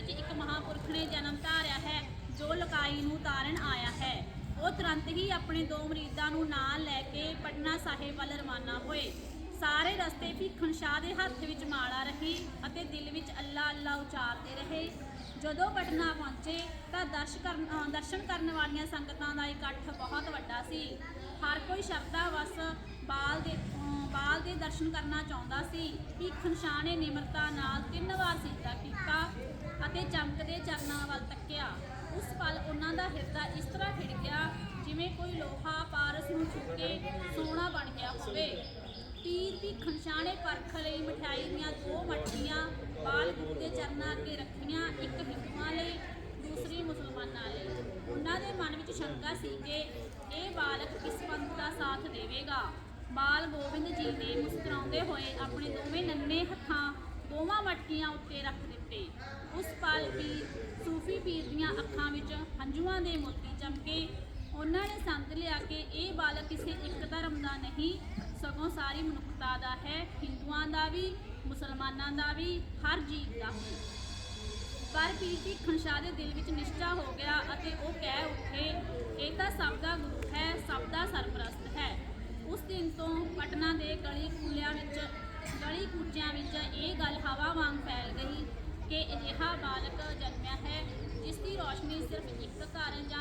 ਵਿੱਚ ਇੱਕ ਮਹਾਪੁਰਖ ਨੇ ਜਨਮ ਧਾਰਿਆ ਹੈ, ਜੋ ਲਕਾਈ ਨੂੰ ਤਾਰਨ ਆਇਆ ਹੈ। ਉਹ ਤੁਰੰਤ ਹੀ ਆਪਣੇ ਦੋ ਮਰੀਦਾਂ ਨੂੰ ਨਾਲ ਲੈ ਕੇ ਪਟਨਾ ਸਾਹਿਬ ਵੱਲ ਰਵਾਨਾ ਹੋਏ। ਸਾਰੇ ਰਸਤੇ ਭੀਖਣ ਸ਼ਾਹ ਦੇ ਹੱਥ ਵਿੱਚ ਮਾਲਾ ਰਹੀ ਅਤੇ ਦਿਲ ਵਿੱਚ ਅੱਲਾ ਅੱਲਾ ਉਚਾਰਦੇ ਰਹੇ। ਜਦੋਂ ਪਟਨਾ ਪਹੁੰਚੇ, ਤਾਂ ਦਰਸ਼ ਕਰਨ ਦਰਸ਼ਨ ਕਰਨ ਵਾਲੀਆਂ ਸੰਗਤਾਂ ਦਾ ਇਕੱਠ ਬਹੁਤ ਵੱਡਾ ਸੀ। ਹਰ ਕੋਈ ਸ਼ਰਧਾ ਵਸ ਬਾਲ ਦੇ ਦਰਸ਼ਨ ਕਰਨਾ ਚਾਹੁੰਦਾ ਸੀ। ਭੀਖਣ ਸ਼ਾਹ ਨੇ ਨਿਮਰਤਾ ਨਾਲ ਤਿੰਨ ਵਾਰ ਸਿਜਦਾ ਕੀਤਾ ਅਤੇ ਚਮਕਦੇ ਚਰਨਾਂ ਵੱਲ ਤੱਕਿਆ। ਉਸ ਪਲ ਉਹਨਾਂ ਦਾ ਹਿਰਦਾ ਇਸ ਤਰ੍ਹਾਂ ਖਿੜ ਗਿਆ ਜਿਵੇਂ ਕੋਈ ਲੋਹਾ ਪਾਰਸ ਨੂੰ ਛੂ ਕੇ ਸੋਨਾ ਬਣ ਗਿਆ ਹੋਵੇ। ਪੀਰ ਭੀਖਣ ਸ਼ਾਹ ਪਰਖ ਲਈ ਮਠਿਆਈ ਦੀਆਂ ਦੋ ਮਟਕੀਆਂ ਬਾਲ ਗੁਰੂ ਦੇ ਚਰਨਾਂ ਅੱਗੇ ਰੱਖੀਆਂ, ਇੱਕ ਹਿੰਦੂਆਂ ਲਈ, ਦੂਸਰੀ ਮੁਸਲਮਾਨਾਂ ਲਈ। ਉਹਨਾਂ ਦੇ ਮਨ ਵਿੱਚ ਸ਼ੰਕਾ ਸੀ ਕਿ ਇਹ ਬਾਲਕ ਕਿਸ ਪੰਥ ਦਾ ਸਾਥ ਦੇਵੇਗਾ। ਬਾਲ ਗੋਬਿੰਦ ਜੀ ਨੇ ਹੋਏ ਆਪਣੇ ਦੋਵੇਂ ਨੰਨੇ ਹੱਥਾਂ ਦੋਵਾਂ ਮਟਕੀਆਂ ਉੱਤੇ ਰੱਖ ਦਿੱਤੇ। ਉਸ ਪਲ ਵੀ ਸੂਫੀ ਪੀਰ ਦੀਆਂ ਅੱਖਾਂ ਵਿੱਚ ਹੰਝੂਆਂ ਦੇ ਮੋਤੀ ਚਮਕੇ ਉਹਨਾਂ ਨੇ ਸੰਤ ਲਿਆ ਕਿ ਇਹ ਬਾਲਕ ਕਿਸੇ ਇੱਕ ਧਰਮ ਦਾ ਨਹੀਂ, ਸਗੋਂ ਸਾਰੀ ਮਨੁੱਖਤਾ ਦਾ ਹੈ, ਹਿੰਦੂਆਂ ਦਾ ਵੀ, ਮੁਸਲਮਾਨਾਂ ਦਾ ਵੀ, ਹਰ ਜੀਵ ਦਾ ਪਰ ਪੀਰ ਭੀਖਣ ਸ਼ਾਹ ਦੇ ਦਿਲ ਵਿੱਚ ਨਿਸ਼ਚਾ ਹੋ ਗਿਆ ਅਤੇ ਉਹ ਕਹਿ ਉੱਠੇ, ਇਹ ਤਾਂ ਸਭ ਦਾ ਗੁਰੂ ਹੈ, ਸਭ ਦਾ ਸਰਪ੍ਰਸਤ ਹੈ। ਉਸ ਦਿਨ ਤੋਂ ਪਟਨਾ ਦੇ ਗਲੀ ਕੂਚਿਆਂ ਵਿੱਚ ਇਹ ਗੱਲ ਹਵਾ ਵਾਂਗ ਫੈਲ ਗਈ ਕਿ ਅਜਿਹਾ ਬਾਲਕ ਜਨਮਿਆ ਹੈ, ਜਿਸ ਦੀ ਰੋਸ਼ਨੀ ਸਿਰਫ ਇੱਕ ਘਰ ਜਾਂ